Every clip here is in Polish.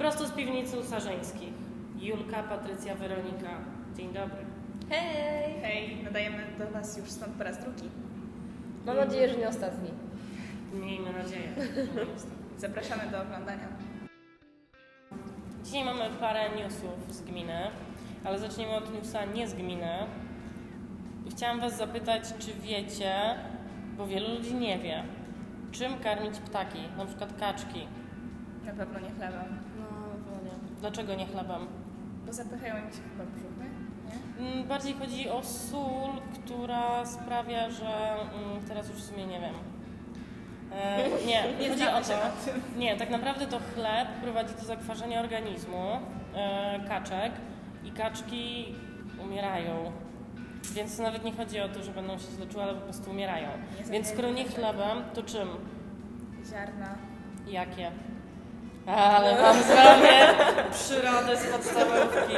Prosto z piwnicy u Sarzeńskich. Julka, Patrycja, Weronika. Dzień dobry. Hej! Hej, nadajemy do Was już stąd po raz drugi. Mam nadzieję, że nie ostatni. Miejmy nadzieję. Zapraszamy do oglądania. Dzisiaj mamy parę newsów z gminy, ale zaczniemy od newsa nie z gminy. Chciałam Was zapytać, czy wiecie, bo wielu ludzi nie wie, czym karmić ptaki, na przykład kaczki. Na pewno nie chlebem. Dlaczego nie chlebem? bo zapychają mi się chyba brzuchy, nie? Mm, Bardziej chodzi o sól, która sprawia, że mm, teraz już w sumie nie wiem. E, nie, Nie chodzi o to. Nie, tak naprawdę to chleb prowadzi do zakwaszenia organizmu e, kaczek i kaczki umierają. Więc nawet nie chodzi o to, że będą się źle czuły, ale po prostu umierają. Więc skoro nie chlebem, to czym? Ziarna. Jakie? Ale mam zrobię przyrodę z podstawówki.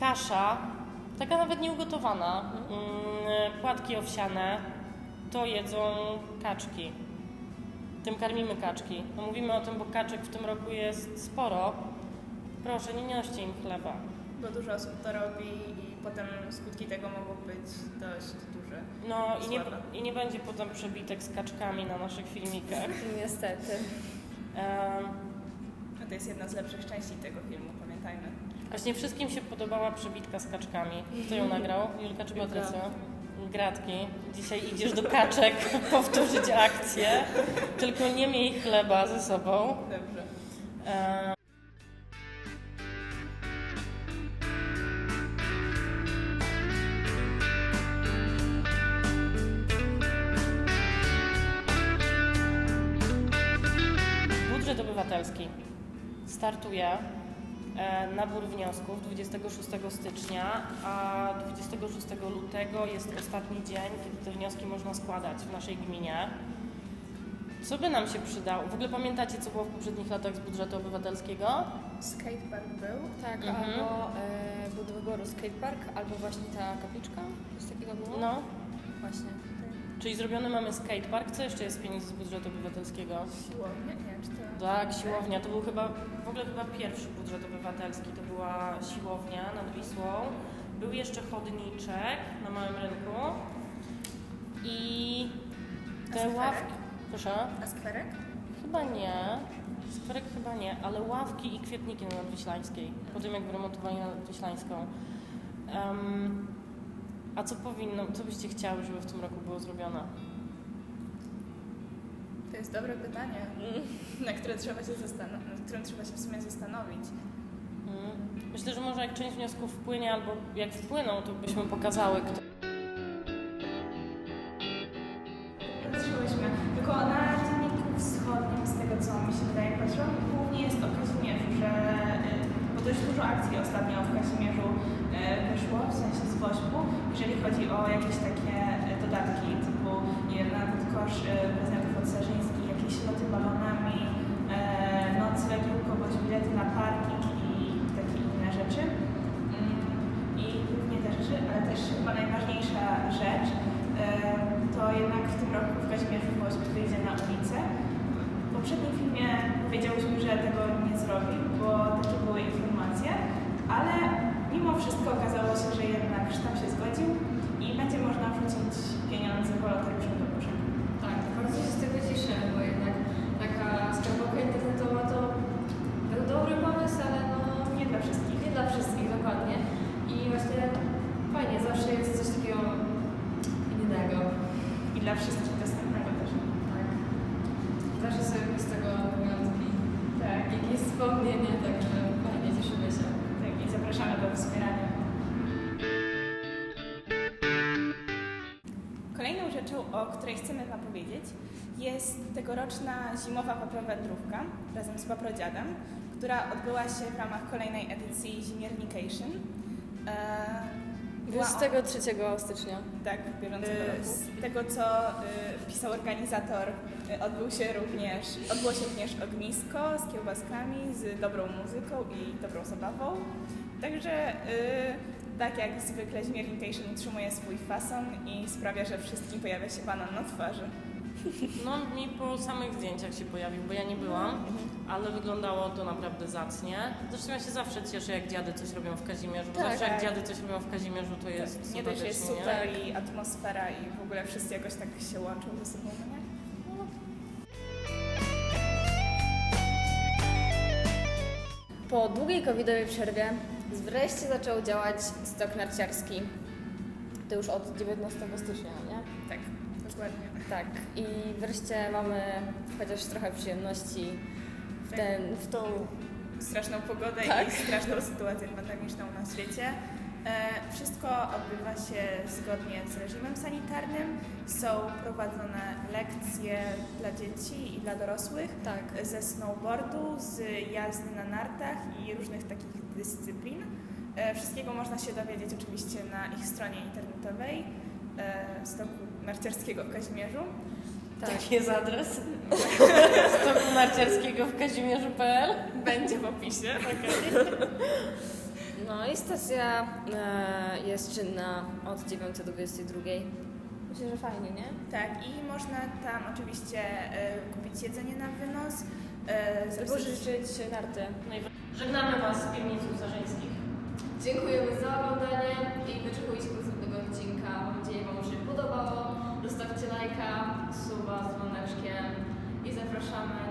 Kasza, taka nawet nieugotowana, mm, płatki owsiane, to jedzą kaczki. Tym karmimy kaczki. No mówimy o tym, bo kaczek w tym roku jest sporo. Proszę, nie noście im chleba. Bo dużo osób to robi i potem skutki tego mogą być dość duże. No i nie, i nie będzie potem przebitek z kaczkami na naszych filmikach. Niestety. To jest jedna z lepszych części tego filmu, pamiętajmy. Właśnie wszystkim się podobała przebitka z kaczkami. Kto ją nagrał? Julka czy. Patrycja? Gratki. Dzisiaj idziesz do kaczek powtórzyć akcję, tylko nie miej chleba ze sobą. Dobrze. Obywatelski startuje e, nabór wniosków 26 stycznia, a 26 lutego jest ostatni dzień, kiedy te wnioski można składać w naszej gminie. Co by nam się przydało? W ogóle pamiętacie, co było w poprzednich latach z budżetu obywatelskiego? Skatepark był. Tak, Mhm. albo e, był do wyboru skatepark, albo właśnie ta kapliczka. Coś takiego było? No, Właśnie. Czyli zrobiony mamy skatepark. Co jeszcze jest pieniędzy z budżetu obywatelskiego? Siłownia, nie wiem czy to... Tak, siłownia. To był chyba, w ogóle chyba pierwszy budżet obywatelski. To była siłownia nad Wisłą. Był jeszcze chodniczek na Małym Rynku. I A te skwerek? ławki... Proszę? A skwerek? Chyba nie. Skwerek chyba nie, ale ławki i kwietniki na Nadwiślańskiej. Po tym jak wyremontowali Nadwiślańską. Em, a co powinno, co byście chciały, żeby w tym roku było zrobione? To jest dobre pytanie, na które trzeba się zastanowić, nad którym trzeba się w sumie zastanowić. Mm. Myślę, że może jak część wniosków wpłynie, albo jak wpłyną, to byśmy pokazały, kto. Patrzyłyśmy, tylko na dzienniku wschodnim, z tego co mi się wydaje, patrzyłam, głównie jest o Kazimierzu, że y, bo dość dużo akcji ostatnio w Kazimierzu y, wyszło, w sensie z Wośpu, jeżeli chodzi o jakieś takie y, dodatki, typu nie nawet kosz y, prezentów od Sarzyńskich, jakieś loty balonami, nocleg lub kogoś bilety na parking i takie inne rzeczy. Mm, I głównie te rzeczy, ale też chyba najważniejsza rzecz, to jednak w tym roku w Kazimierzu Woźb wyjdzie na ulicę. W poprzednim filmie powiedziałyśmy, że tego nie zrobi, bo informacje, ale mimo wszystko okazało się, że jednak sztab się zgodził i będzie można wrzucić pieniądze wolontariuszom do koszyka. Tak, bardzo się z tego cieszę, bo jednak taka skarbonka internetowa to był dobry pomysł, ale no Nie dla wszystkich. nie dla wszystkich dokładnie. I właśnie fajnie, zawsze jest coś takiego innego. I dla wszystkich dostępnego też. Tak. Zawsze sobie z tego wyjątki. Tak. Jakieś wspomnienie, także fajnie, cieszymy się. tak. I zapraszamy do wspierania. Kolejną rzeczą, o której chcemy Wam powiedzieć, jest tegoroczna zimowa paprowędrówka razem z paprodziadem, która odbyła się w ramach kolejnej edycji Zimiernication. Eee, była ona- 23 stycznia. Tak, bieżącego roku. Z tego, co y, pisał organizator, y, odbył się również, odbyło się również ognisko z kiełbaskami, z dobrą muzyką i dobrą zabawą. Także y, tak jak zwykle Zimiernication utrzymuje swój fason i sprawia, że wszystkim pojawia się banan na twarzy. No mi po samych zdjęciach się pojawił, bo ja nie byłam, ale wyglądało to naprawdę zacnie. Zresztą ja się zawsze cieszę, jak dziady coś robią w Kazimierzu, bo Tak, zawsze jak tak. dziady coś robią w Kazimierzu, to jest nie dość, że jest sympatycznie, super i atmosfera i w ogóle wszyscy jakoś tak się łączą ze sobą, no nie? Po długiej covidowej przerwie wreszcie zaczął działać stok narciarski. To już od 19 stycznia, nie? Tak, dokładnie. Tak. I wreszcie mamy chociaż trochę przyjemności w, ten, w tą straszną pogodę Tak. i straszną sytuację pandemiczną na świecie. E, wszystko odbywa się zgodnie z reżimem sanitarnym. Są prowadzone lekcje dla dzieci i dla dorosłych Tak. ze snowboardu, z jazdy na nartach i różnych takich dyscyplin. E, wszystkiego można się dowiedzieć oczywiście na ich stronie internetowej stoku narciarskiego w Kazimierzu. Tak. Taki jest adres stoku narciarskiego w kazimierzu.pl. Będzie w opisie. No i stacja e, jest czynna od 9 do 22. Myślę, że fajnie, nie? Tak, i można tam oczywiście e, kupić jedzenie na wynos. E, Albo życzyć narty. Żegnamy Was z piwnicy. Dziękujemy za oglądanie i wyczekujcie następnego odcinka. Mam nadzieję, Wam się podobało. Zostawcie lajka, suba z dzwoneczkiem i zapraszamy